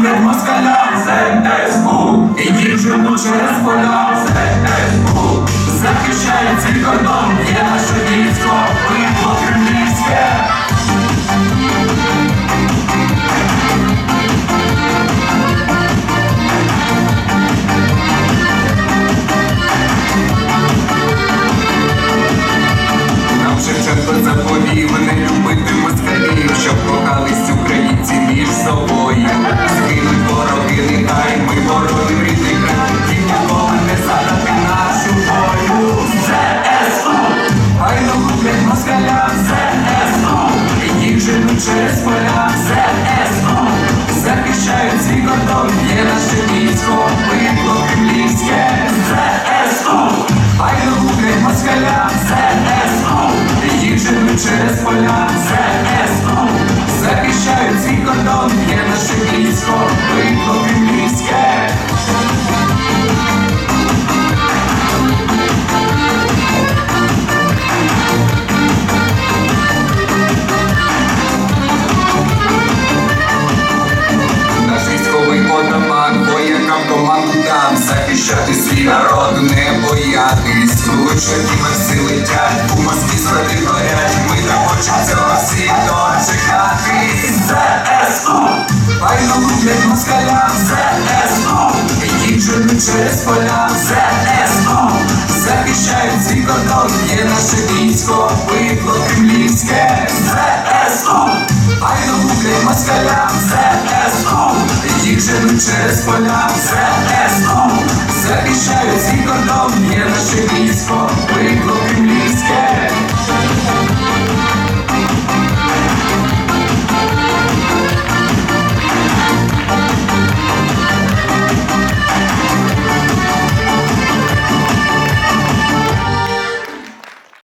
люблять москаля ЗСУ І женуть через поля ЗСУ Захищають свій кордон, є наше військо, битло кремлівське Нам Шевченко заповів не через поля ЗСО Захищають свій кордон, є наше військо, битло кремлівське хай не люблять москаля ЗСО, їх живуть через поля захищати свій народ, не боятись. Лучше діми всі летять, у Москві сради горять. Ми не хочемо цього світу чекати. ЗСУ Файно люблять москаля ЗСУ І їх женуть через поля. ЗСУ Захищають свій кордон, є наше військо, битло кремлівське. ЗСУ Файно люблять москаля ЗСУ І їх женуть через поля. ЗСУ Захищають свій кордон, є наше військо,